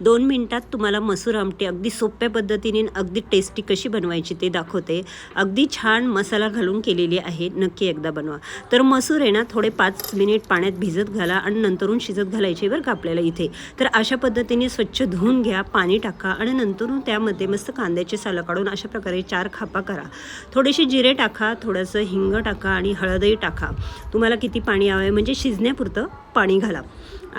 दोन मिनटात तुम्हाला मसूर आमटी अगदी सोप्या पद्धतीने अगदी टेस्टी कशी बनवायची ते दाखवते. अगदी छान मसाला घालून केलेली आहे. नक्की एकदा बनवा. तर मसूर आहे ना थोडे पाच मिनिट पाण्यात भिजत घाला आणि नंतरून शिजत घालायचे बरं का आपल्याला इथे. तर अशा पद्धतीने स्वच्छ धुवून घ्या पाणी टाका आणि नंतरून त्यामध्ये मस्त कांद्याचे सालं काढून अशा प्रकारे चार खापा करा. थोडेसे जिरे टाका थोडंसं हिंग टाका आणि हळदही टाका. तुम्हाला किती पाणी हवं आहे म्हणजे शिजण्यापुरतं. पाणी घाला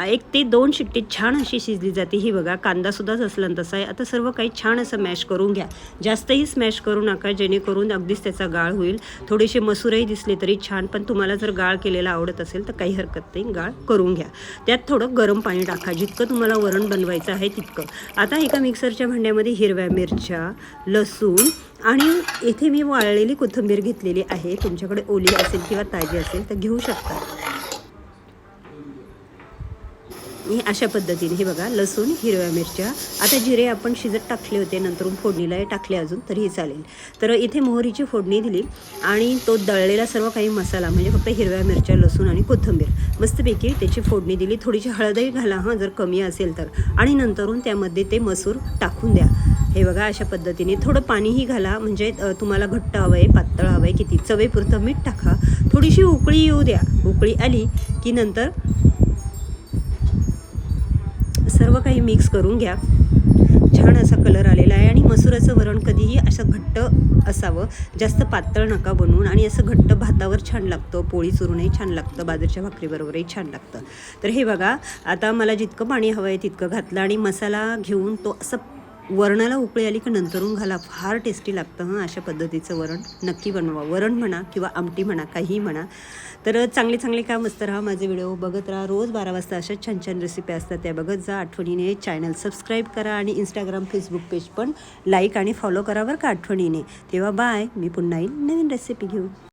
एक ते दोन शिट्टी छान अशी शिजली जाते. ही बघा कांदासुद्धाच असला तसा आहे. आता सर्व काही छान असं मॅश करून घ्या. जास्तही स्मॅश करू नका जेणेकरून अगदीच त्याचा गाळ होईल. थोडेसे मसूरही दिसले तरी छान पण तुम्हाला जर गाळ केलेला आवडत असेल तर काही हरकत नाही. गाळ करून घ्या. त्यात थोडं गरम पाणी टाका. जितकं तुम्हाला वरण बनवायचं आहे तितकं. आता एका मिक्सरच्या भांड्यामध्ये हिरव्या मिरच्या लसूण आणि इथे मी वाळलेली कोथिंबीर घेतलेली आहे. तुमच्याकडे ओली असेल किंवा ताजी असेल तर घेऊ शकता. मी अशा पद्धतीने हे बघा लसूण हिरव्या मिरच्या. आता जिरे आपण शिजत टाकले होते नंतरून फोडणीला टाकले अजून तरीही चालेल. तर इथे मोहरीची फोडणी दिली आणि तो दळलेला सर्व काही मसाला म्हणजे फक्त हिरव्या मिरच्या लसूण आणि कोथिंबीर मस्तपैकी त्याची फोडणी दिली. थोडीशी हळदही घाला हां जर कमी असेल तर. आणि नंतरून त्यामध्ये ते मसूर टाकून द्या. हे बघा अशा पद्धतीने थोडं पाणीही घाला म्हणजे तुम्हाला घट्ट हवं आहे पातळ हवं आहे किती चवेपुरतं मीठ टाका. थोडीशी उकळी येऊ द्या. उकळी आली की नंतर सर्व काही मिक्स करून घ्या. छान असा कलर आलेला आहे आणि मसुराचं वरण कधीही असं घट्ट असावं. जास्त पातळ नका बनवून आणि असं घट्ट भातावर छान लागतं. पोळी चुरूनही छान लागतं. बाजरीच्या भाकरीबरोबरही छान लागतं. तर हे बघा आता मला जितकं पाणी हवं आहे तितकं घातलं आणि मसाला घेऊन तो असं वरणाला उकळी आली की नंतरून घाला. फार टेस्टी लागतं हां अशा पद्धतीचं वरण. नक्की बनवा. वरण म्हणा किंवा आमटी म्हणा काहीही म्हणा. तर चांगले चांगले काम असतं राहा माझे व्हिडिओ बघत राहा. रोज बारा वाजता अशा छान छान रेसिपी असतात त्या बघत जा. आठवणीने चॅनल सबस्क्राईब करा आणि इंस्टाग्राम फेसबुक पेज पण लाईक आणि फॉलो करा बरं का आठवणीने. तेव्हा बाय मी पुन्हा येईल नवीन रेसिपी घेऊन.